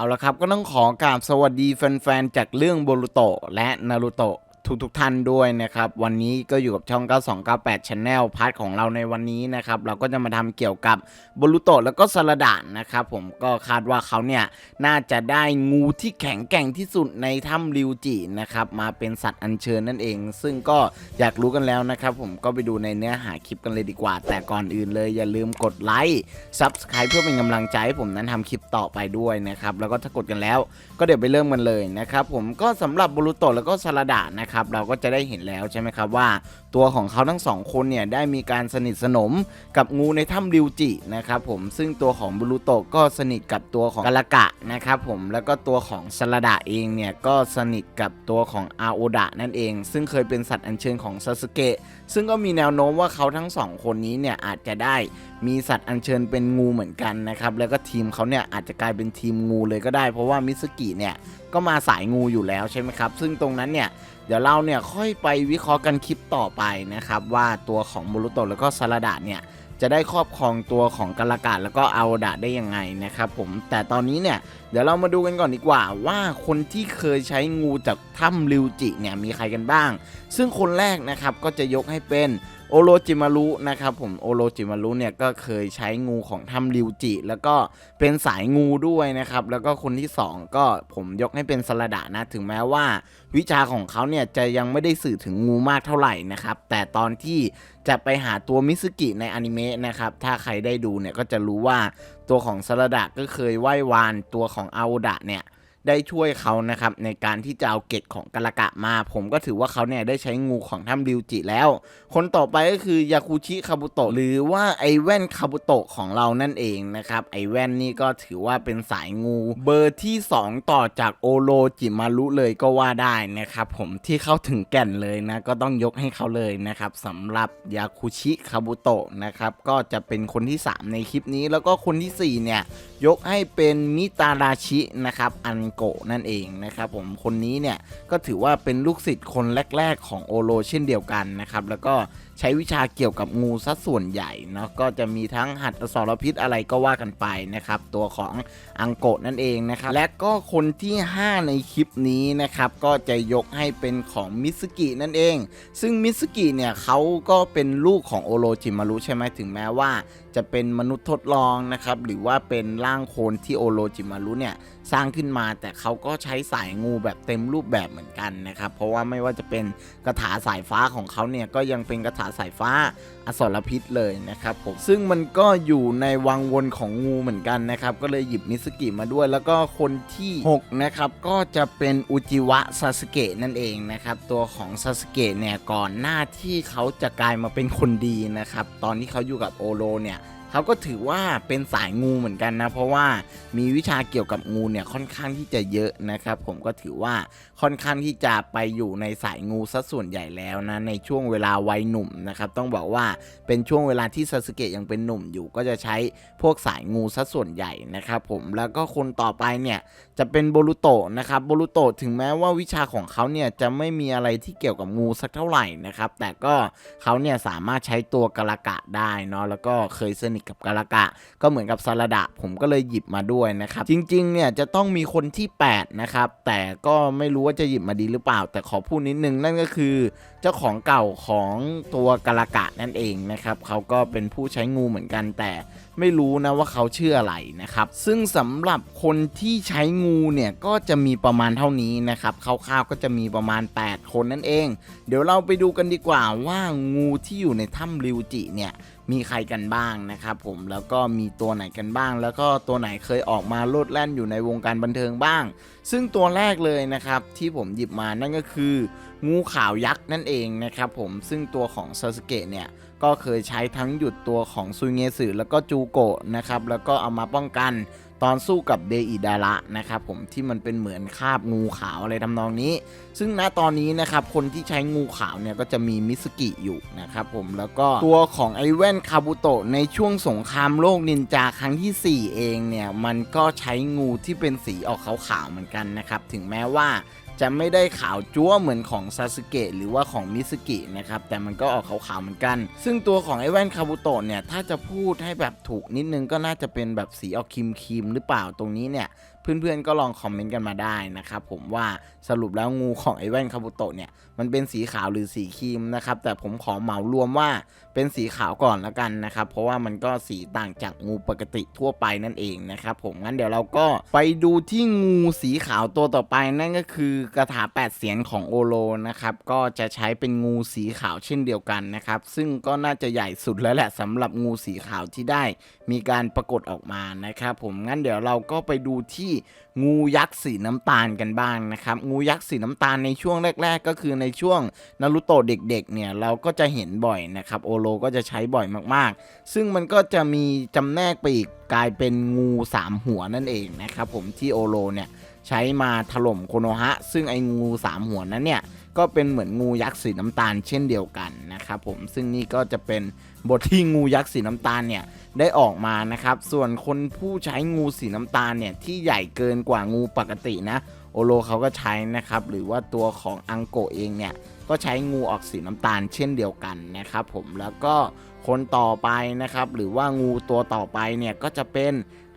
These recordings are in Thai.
เอาละครับก็ต้องขอกราบสวัสดีแฟนๆ จากเรื่องโบรุโตะและนารูโตะ ทุกๆท่านด้วยนะครับ วันนี้ก็อยู่กับช่อง 9298 Channel พาร์ทของเราในวันนี้นะครับ เราก็จะมาทำเกี่ยวกับบรุโตแล้วก็สลัดานนะครับ ผมก็คาดว่าเขาเนี่ย น่าจะได้งูที่แข็งแกร่งที่สุดในถ้ำริวจินะครับ มาเป็นสัตว์อัญเชิญนั่นเอง ซึ่งก็อยากรู้กันแล้วนะครับ ผมก็ไปดูในเนื้อหาคลิปกันเลยดีกว่า แต่ก่อนอื่นเลยอย่าลืมกดไลค์ Subscribe เพื่อเป็นกำลังใจให้ผมนั้นทำคลิปต่อไปด้วยนะครับแล้วก็ถ้ากดกันแล้ว ก็เดี๋ยวไปเริ่มกันเลยนะครับผมก็สำหรับบรุโตแล้วก็ซาลาดานะครับเราก็จะได้เห็นแล้วใช่ไหมครับว่า ตัวของเขาทั้งสองคนเนี่ยได้มีการสนิทสนมกับงูในถ้ำริวจินะครับผมซึ่งตัวของบุรุโตก็สนิทกับตัวของกาลกะนะครับผมแล้วก็ตัวของสลดาเองเนี่ยก็สนิทกับตัวของอาโอดะนั่นเอง ซึ่งเคยเป็นสัตว์อัญเชิญของซาสึเกะซึ่งก็มีแนวโน้มว่าเขาทั้งสองคนนี้เนี่ยอาจจะได้มีสัตว์อัญเชิญเป็นงูเหมือนกันนะครับแล้วก็ทีมเขาเนี่ยอาจจะกลายเป็นทีมงูเลยก็ได้ เพราะว่ามิสกิเนี่ย ก็มาสายงูอยู่แล้วใช่ไหมครับ ซึ่งตรงนั้นเนี่ยเดี๋ยวเราเนี่ยค่อยไปวิเคราะห์กันคลิปต่อไปนะครับว่าตัวของบุรุโตะแล้วก็ซาลาดะเนี่ยจะได้ครอบครองตัวของกาลากาดแล้วก็อาดะได้ยังไงนะครับผมแต่ตอนนี้เนี่ยเดี๋ยวเรามาดูกันก่อนดีกว่าว่าคนที่เคยใช้งูจากถ้ำริวจิเนี่ยมีใครกันบ้าง ซึ่งคนแรกนะครับก็จะยกให้เป็น โอโรจิมารุนะครับผมโอโรจิมารุเนี่ยก็เคยใช้งูของถ้ำริวจิ แล้วก็เป็นสายงูด้วยนะครับ แล้วก็คนที่สองก็ผมยกให้เป็นสลัดานะ ถึงแม้ว่า วิชาของเขาเนี่ยจะยังไม่ได้สื่อถึงงูมากเท่าไหร่นะครับ แต่ตอนที่จะไปหาตัวมิสกิในอนิเมะนะครับ ถ้าใครได้ดูเนี่ยก็จะรู้ว่าตัวของสลัดะก็เคยไหว้วานตัวของอาโอดะเนี่ย ได้ช่วยเขานะครับในการที่จะเอาเกตของกาลกะมา ผมก็ถือว่าเขาเนี่ยได้ใช้งูของถ้ำริวจิแล้ว คนต่อไปก็คือยาคุชิคาบุโตะหรือว่าไอแว่นคาบุโตะของเรานั่นเองนะครับไอแว่นนี่ก็ถือว่าเป็นสายงูเบอร์ที่ 2 ต่อจากโอโรจิมารุเลยก็ว่าได้นะครับผมที่เข้าถึงแก่นเลยนะก็ต้องยกให้เขาเลยนะครับสำหรับยาคุชิคาบุโตะนะครับก็จะเป็นคนที่ 3 ในคลิปนี้ แล้วก็คนทีสี่4 เนี่ยยกให้เป็นมิตาราชินะครับอันโกะนั่นเองนะครับผมคนนี้เนี่ยก็ถือว่าเป็นลูกศิษย์คนแรก ๆ ของโอโรเช่นเดียวกันนะครับแล้วก็ใช้วิชาเกี่ยวกับงูซะส่วนใหญ่เนาะก็จะมีทั้งหัดอสรพิษอะไรก็ว่ากันไปนะครับตัวของอังโกะนั่นเองนะครับและก็คนที่ 5 ในคลิปนี้นะครับก็จะยกให้เป็นของมิสกินั่นเอง ซึ่งมิสกิเนี่ยเขาก็เป็นลูกของโอโรจิมารุใช่ไหมถึงแม้ว่าจะเป็นมนุษย์ทดลองนะครับ หรือว่าเป็นร่างโคนที่โอโรจิมารุเนี่ยสร้างขึ้นมาแต่เขาก็ใช้สายงูแบบเต็มรูปแบบเหมือนกันนะครับ เพราะว่าไม่ว่าจะเป็นกระถาสายฟ้าของเขาเนี่ยก็ยังเป็นกระถาสายฟ้า สรพิษเลยนะครับผมซึ่งมันก็อยู่ในวังวนของงูเหมือนกันนะครับ ก็เลยหยิบมิสกิมาด้วย แล้วก็คนที่ 6 นะครับ ก็จะเป็นอุจิวะซาสเกะนั่นเองนะครับ ตัวของซาสเกะเนี่ยก่อนหน้าที่เขาจะกลายมาเป็นคนดีนะครับ ตอนที่เขาอยู่กับโอโรเนี่ย เขาก็ถือว่าเป็นสายงูเหมือนกันนะ เพราะว่ามีวิชาเกี่ยวกับงูเนี่ยค่อนข้างที่จะเยอะนะครับ ผมก็ถือว่าค่อนข้างที่จะไปอยู่ในสายงูซะส่วนใหญ่แล้วนะในช่วงเวลาวัยหนุ่มนะครับต้องบอกว่าเป็นช่วงเวลาที่ซาสึเกะยังเป็นหนุ่มอยู่ ก็จะใช้พวกสายงูซะส่วนใหญ่นะครับผมแล้วก็คนต่อไปเนี่ยจะเป็นโบรุโตะนะครับโบรุโตะถึงแม้ว่าวิชาของเขาเนี่ยจะไม่มีอะไรที่เกี่ยวกับงูสักเท่าไหร่นะครับแต่ก็เขาเนี่ยสามารถใช้ตัวกาลกะได้เนาะแล้วก็เคยสนิทกับกาลกะ ก็เหมือนกับซาลดะผมก็เลยหยิบมาด้วยนะครับ จริงๆเนี่ยจะต้องมีคนที่ 8 นะครับ แต่ก็ไม่รู้ว่าจะหยิบมาดีหรือเปล่า แต่ขอพูดนิดนึงนั่นก็คือเจ้าของเก่าของตัวกาลกะนั่นเองนะครับเขาก็เป็นผู้ใช้งูเหมือนกันแต่ไม่รู้นะว่าเขาชื่ออะไรนะครับ ซึ่งสำหรับคนที่ใช้งูเนี่ยก็จะมีประมาณเท่านี้นะครับคร่าวๆก็จะมีประมาณ 8 คนนั่นเอง เดี๋ยวเราไปดูกันดีกว่าว่างูที่อยู่ในถ้ำริวจิเนี่ย มีใครกันบ้างนะครับผมแล้วก็มีตัวไหนกันบ้าง แล้วก็ตัวไหนเคยออกมาโลดแล่นอยู่ในวงการบันเทิงบ้าง ซึ่งตัวแรกเลยนะครับที่ผมหยิบมานั่นก็คืองูขาวยักษ์นั่นเองนะครับผมซึ่งตัวของซาสเกะเนี่ยก็เคยใช้ทั้งหยุดตัวของซุยเงสึแล้วก็จูโกะนะครับแล้วก็เอามาป้องกัน ตอนสู้กับเดอิดาระนะครับผมที่มันเป็นเหมือนคาบงูขาวอะไรทำนองนี้ ซึ่งณตอนนี้นะครับคนที่ใช้งูขาวเนี่ยก็จะมีมิสกิอยู่นะครับผมแล้วก็ตัวของไอแว่นคาบุโตะในช่วงสงครามโลกนินจาครั้งทีสี่4 เองเนี่ยมันก็ใช้งูที่เป็นสีออกขาวๆเหมือนกันนะครับถึงแม้ว่า จะไม่ได้ขาวจั้วเหมือนของซาสึเกะหรือว่าของมิสกินะครับแต่มันก็ออกขาวๆเหมือนกัน ซึ่งตัวของไอแว่นคาบุโตะเนี่ยถ้าจะพูดให้แบบถูกนิดนึงก็น่าจะเป็นแบบสีออกครีมๆหรือเปล่าตรงนี้เนี่ยเพื่อนๆก็ลองคอมเมนต์กันมาได้นะครับผมว่าสรุปแล้วงูของไอแว่นคาบุโตะเนี่ยมันเป็นสีขาวหรือสีครีมนะครับแต่ผมขอเหมารวมว่าเป็นสีขาวก่อนแล้วกันนะครับเพราะว่ามันก็สีต่างจากงูปกติทั่วไปนั่นเองนะครับผมงั้นเดี๋ยวเราก็ไปดูที่งูสีขาวตัวต่อไปนั่นก็คือกระถาแปดเสียนของโอโลนะครับก็จะใช้เป็นงูสีขาวเช่นเดียวกันนะครับซึ่งก็น่าจะใหญ่สุดแล้วแหละสำหรับงูสีขาวที่ได้มีการปรากฏออกมานะครับผมงั้นเดี๋ยวเราก็ไปดูที่งูยักษ์สีน้ำตาลกันบ้างนะครับ งูยักษ์สีน้ำตาลในช่วงแรก ๆ ก็คือในช่วงนารุโตะเด็กๆเนี่ยเราก็จะเห็นบ่อยนะครับโอโลก็จะใช้บ่อยมากๆ ซึ่งมันก็จะมีจำแนกไปอีกกลายเป็นงูสามหัวนั่นเองนะครับผมที่โอโลเนี่ยใช้มาถล่มโคโนฮะ ซึ่งไอ้งูสามหัวนั้นเนี่ย ก็เป็นเหมือนงูยักษ์สีน้ำตาลเช่นเดียวกันนะครับผมซึ่งนี่ก็จะเป็นบทที่งูยักษ์สีน้ำตาลเนี่ยได้ออกมานะครับ ส่วนคนผู้ใช้งูสีน้ำตาลเนี่ยที่ใหญ่เกินกว่างูปกตินะโอโลเขาก็ใช้นะครับ หรือว่าตัวของอังโกเองเนี่ยก็ใช้งูออกสีน้ำตาลเช่นเดียวกันนะครับผมแล้วก็คนต่อไปนะครับ หรือว่างูตัวต่อไปเนี่ยก็จะเป็น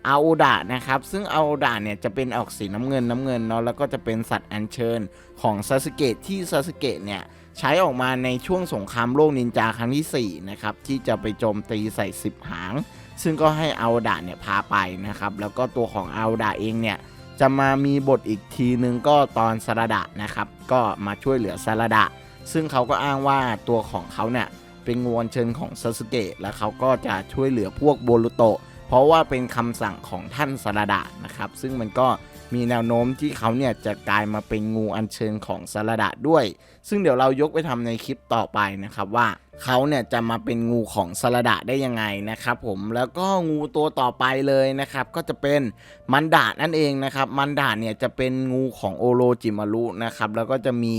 อาอดะนะครับ ซึ่งอาอดะเนี่ยจะเป็นออกสีน้ำเงินน้ำเงินเนาะแล้วก็จะเป็นสัตว์อัญเชิญของซาสึเกะที่ซาสึเกะเนี่ยใช้ออกมาในช่วงสงครามโลกนินจาครั้งที่4นะครับที่จะไปโจมตีใส่10หาง ซึ่งก็ให้อาดาเนี่ยพาไปนะครับ แล้วก็ตัวของอาดาเองเนี่ยจะมามีบทอีกทีนึงก็ตอนซาราดะนะครับ ก็มาช่วยเหลือซาราดะ ซึ่งเขาก็อ้างว่าตัวของเขาเนี่ยเป็นงวนเชิญของซาสึเกะและเขาก็จะช่วยเหลือพวกโบรุโตะ ราะว่าเป็นคำสั่งของท่านซาราดะนะครับ ซึ่งมันก็มีแนวโน้มที่เขาเนี่ยจะกลายมาเป็นงูอัญเชิญของซาราดะด้วย ซึ่งเดี๋ยวเรายกไปทำในคลิปต่อไปนะครับว่าเขาเนี่ยจะมาเป็นงูของสลดะได้ยังไงนะครับผมแล้วก็งูตัวต่อไปเลยนะครับก็จะเป็นมันดานั่นเองนะครับมันดาเนี่ยจะเป็นงูของโอโรจิมารุนะครับแล้วก็จะมี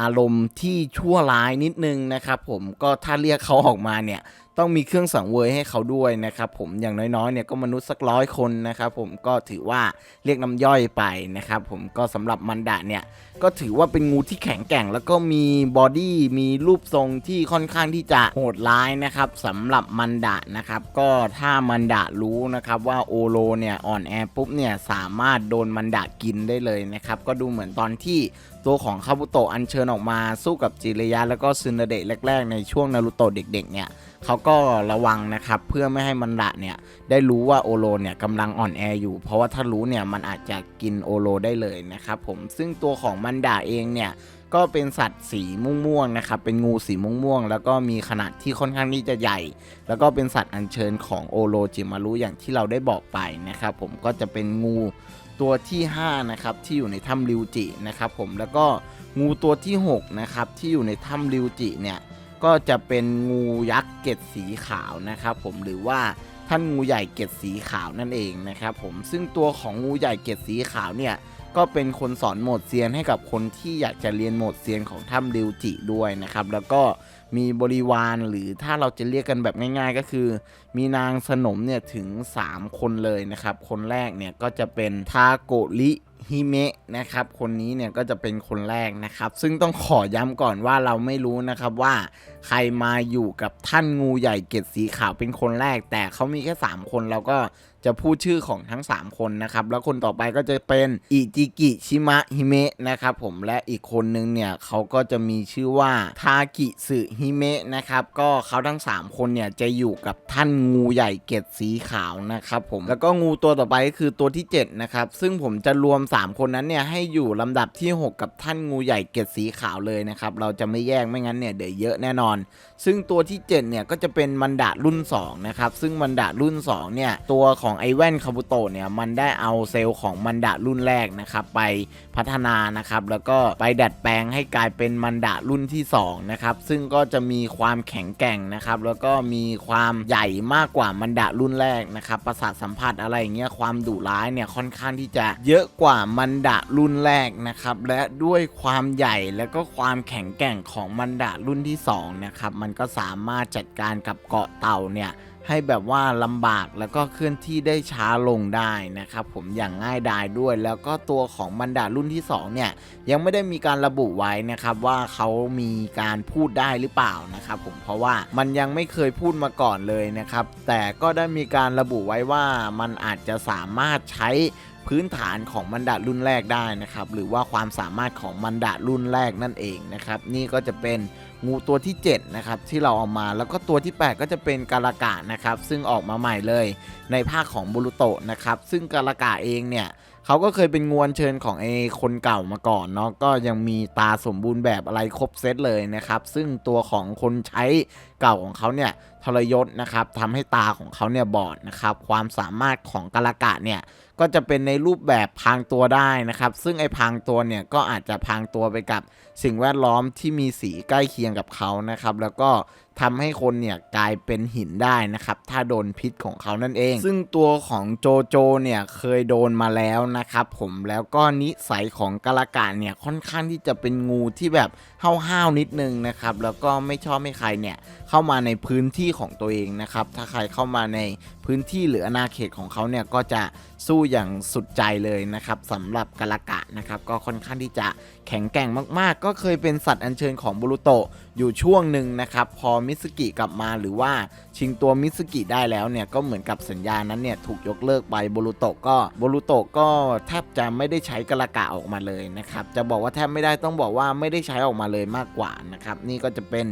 อารมณ์ที่ชั่วร้ายนิดนึงนะครับผมก็ถ้าเรียกเขาออกมาเนี่ย ต้องมีเครื่องสังเวยให้เขาด้วยนะครับผมอย่างน้อยๆเนี่ยก็มนุษย์สักร้อยคนนะครับผมก็ถือว่าเรียกน้ำย่อยไปนะครับผมก็สำหรับมันดาเนี่ยก็ถือว่าเป็นงูที่แข็งแกร่ง แล้วก็มีบอดี้มีรูปทรงที่ค่อนข้างที่จะโหดร้ายนะครับสำหรับมันดะนะครับก็ถ้ามันดะรู้นะครับว่าโอโลเนี่ยอ่อนแอปุ๊บเนี่ยสามารถโดนมันดะกินได้เลยนะครับก็ดูเหมือนตอนที่ ตัวของคาบุโตะอัญเชิญออกมาสู้กับจิริยะ แล้วก็ซึนาเดะแรก ๆ ในช่วงนารุโตะเด็ก ๆ เนี่ยเขาก็ระวังนะครับ เพื่อไม่ให้มันดะเนี่ย ได้รู้ว่าโอโลเนี่ยกำลังอ่อนแออยู่ เพราะว่าถ้ารู้เนี่ยมันอาจจะกินโอโลได้เลยนะครับผมซึ่งตัวของมันดาเองเนี่ย ก็เป็นสัตว์สีม่วงๆนะครับ เป็นงูสีม่วงๆ แล้วก็มีขนาดที่ค่อนข้างที่จะใหญ่ แล้วก็เป็นสัตว์อัญเชิญของโอโลจิมารุอย่างที่เราได้บอกไปนะครับ ผมก็จะเป็นงูตัวที่ 5 นะครับ ที่อยู่ในถ้ำริวจินะครับ ผมแล้วก็งูตัวที่ 6 นะครับ ที่อยู่ในถ้ำริวจิเนี่ยก็จะเป็นงูยักษ์เกล็ดสีขาวนะครับ ผมหรือว่าท่านงูใหญ่เกล็ดสีขาวนั่นเองนะครับ ผมซึ่งตัวของงูใหญ่เกล็ดสีขาวเนี่ย ก็เป็นคนสอนโหมดเซียนให้กับคนที่อยากจะเรียนโหมดเซียนของถ้ำริวจิด้วยนะครับ แล้วก็มีบริวารหรือถ้าเราจะเรียกกันแบบง่าย ๆ ก็คือ มีนางสนมเนี่ยถึง 3 คนเลยนะครับ คนแรกเนี่ยก็จะเป็นทาโกริฮิเมะนะครับ คนนี้เนี่ยก็จะเป็นคนแรกนะครับ ซึ่งต้องขอย้ำก่อนว่าเราไม่รู้นะครับว่าใครมาอยู่กับท่านงูใหญ่เกล็ดสีขาวเป็นคนแรก แต่เขามีแค่ 3 คนเราก็ จะพูดชื่อของทั้ง 3 คนนะครับ แล้วคนต่อไปก็จะเป็นอิจิกิชิมะฮิเมะนะครับผมและอีกคนนึงเนี่ยเขาก็จะมีชื่อว่าทากิสึฮิเมะนะครับก็เขาทั้ง 3 คนเนี่ยจะอยู่กับท่านงูใหญ่เกล็ดสีขาวนะครับผมแล้วก็งูตัวต่อไปก็คือตัวที่7นะครับซึ่งผมจะรวม 3 คนนั้นเนี่ยให้อยู่ลำดับที่ 6 กับท่านงูใหญ่เกล็ดสีขาวเลยนะครับเราจะไม่แยกไม่งั้นเนี่ยเดี๋ยวเยอะแน่นอน ซึ่งตัวที่7เนี่ยก็จะเป็นมันดารุ่น2นะครับซึ่งมันดารุ่น2เนี่ยตัวของไอแว่นคาบุโตะเนี่ยมันได้เอาเซลล์ของมันดารุ่นแรกนะครับไปพัฒนานะครับแล้วก็ไปดัดแปลงให้กลายเป็นมันดารุ่นที่2นะครับซึ่งก็จะมีความแข็งแกร่งนะครับแล้วก็มีความใหญ่มากกว่ามันดารุ่นแรกนะครับประสาทสัมผัสอะไรอย่างเงี้ยความดุร้ายเนี่ยค่อนข้างที่จะเยอะกว่ามันดารุ่นแรกนะครับและด้วยความใหญ่แล้วก็ความแข็งแกร่งของมันดารุ่นที่2นะครับมันก็สามารถจัดการกับเกาะเต่าเนี่ย ให้แบบว่าลำบากแล้วก็เคลื่อนที่ได้ช้าลงได้นะครับผมอย่างง่ายดายด้วย แล้วก็ตัวของมันดารุ่นที่2เนี่ยยังไม่ได้มีการระบุไว้นะครับว่าเขามีการพูดได้หรือเปล่านะครับผมเพราะว่ามันยังไม่เคยพูดมาก่อนเลยนะครับแต่ก็ได้มีการระบุไว้ว่ามันอาจจะสามารถใช้พื้นฐานของมันดารุ่นแรกได้นะครับหรือว่าความสามารถของมันดารุ่นแรกนั่นเองนะครับนี่ก็จะเป็น งูตัวที่ 7 นะครับ ที่เราเอามาแล้วก็ตัวที่ 8 ก็จะเป็นกาลากะนะครับ ซึ่งออกมาใหม่เลยในภาคของบุรุโตะนะครับ ซึ่งกาลากะเองเนี่ยเขาก็เคยเป็นงวนเชิญของไอ้คนเก่ามาก่อนเนาะก็ยังมีตาสมบูรณ์แบบอะไรครบเซตเลยนะครับ ซึ่งตัวของคนใช้เก่าของเขาเนี่ยทรยศนะครับทำให้ตาของเขาเนี่ยบอดนะครับ ความสามารถของกาลากะเนี่ย ก็จะเป็นในรูปแบบพรางตัวได้นะครับ ซึ่งไอ้พรางตัวเนี่ยก็อาจจะพรางตัวไปกับสิ่งแวดล้อมที่มีสีใกล้เคียงกับเขานะครับ แล้วก็ทำให้คนเนี่ยกลายเป็นหินได้นะครับ ถ้าโดนพิษของเขานั่นเอง ซึ่งตัวของโจโจเนี่ยเคยโดนมาแล้วนะครับ ผมแล้วก็นิสัยของกาลากะเนี่ยค่อนข้างที่จะเป็นงูที่แบบห้าวๆนิดนึงนะครับ แล้วก็ไม่ชอบให้ใครเนี่ยเข้ามาในพื้นที่ของตัวเองนะครับ ถ้าใครเข้ามาในพื้นที่หรืออาณาเขตของเขาเนี่ยก็จะสู้อย่างสุดใจเลยนะครับสำหรับกาลกะนะครับก็ค่อนข้างที่จะแข็งแกร่งมากๆ ก็เคยเป็นสัตว์อัญเชิญของบุรุโตะอยู่ช่วงหนึ่งนะครับพอมิสกิกลับมาหรือว่าชิงตัวมิสกิได้แล้วเนี่ยก็เหมือนกับสัญญานั้นเนี่ยถูกยกเลิกไปบุรุโตะก็บุรุโตะก็แทบจะไม่ได้ใช้กาลกะออกมาเลยนะครับจะบอกว่าแทบไม่ได้ต้องบอกว่าไม่ได้ใช้ออกมาเลยมากกว่านะครับนี่ก็จะเป็น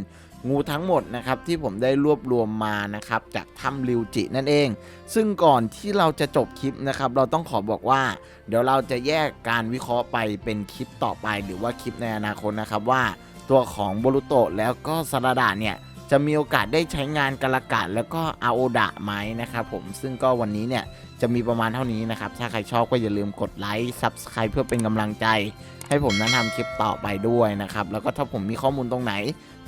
งูทั้งหมดนะครับที่ผมได้รวบรวมมานะครับจากถ้ำริวจินั่นเอง ซึ่งก่อนที่เราจะจบคลิปนะครับเราต้องขอบอกว่า เดี๋ยวเราจะแยกการวิเคราะห์ไปเป็นคลิปต่อไป หรือว่าคลิปในอนาคตนะครับว่า ตัวของโบรุโตะแล้วก็ซาราดะเนี่ยจะมีโอกาสได้ใช้งานกาลากะแล้วก็อาโอดะไหมนะครับผมซึ่งก็วันนี้เนี่ยจะมีประมาณเท่านี้นะครับ ถ้าใครชอบก็อย่าลืมกดไลค์ซับสไคร b ์เพื่อเป็นกำลังใจ ให้ผมนั้นทำคลิปต่อไปด้วยนะครับ แล้วก็ถ้าผมมีข้อมูลตรงไหน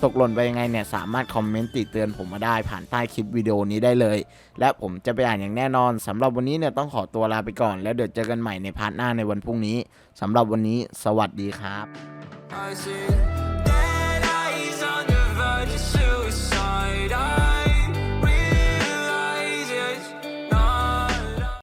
ตกหล่นไปยังไงเนี่ยสามารถคอมเมนต์ติเตือนผมมาได้ผ่านใต้คลิปวิดีโอนี้ได้เลย และผมจะไปอ่านอย่างแน่นอนสำหรับวันนี้เนี่ยต้องขอตัวลาไปก่อน แล้วเดี๋ยวเจอกันใหม่ในพาร์ทหน้าในวันพรุ่งนี้สำหรับวันนี้ สวัสดีครับ I see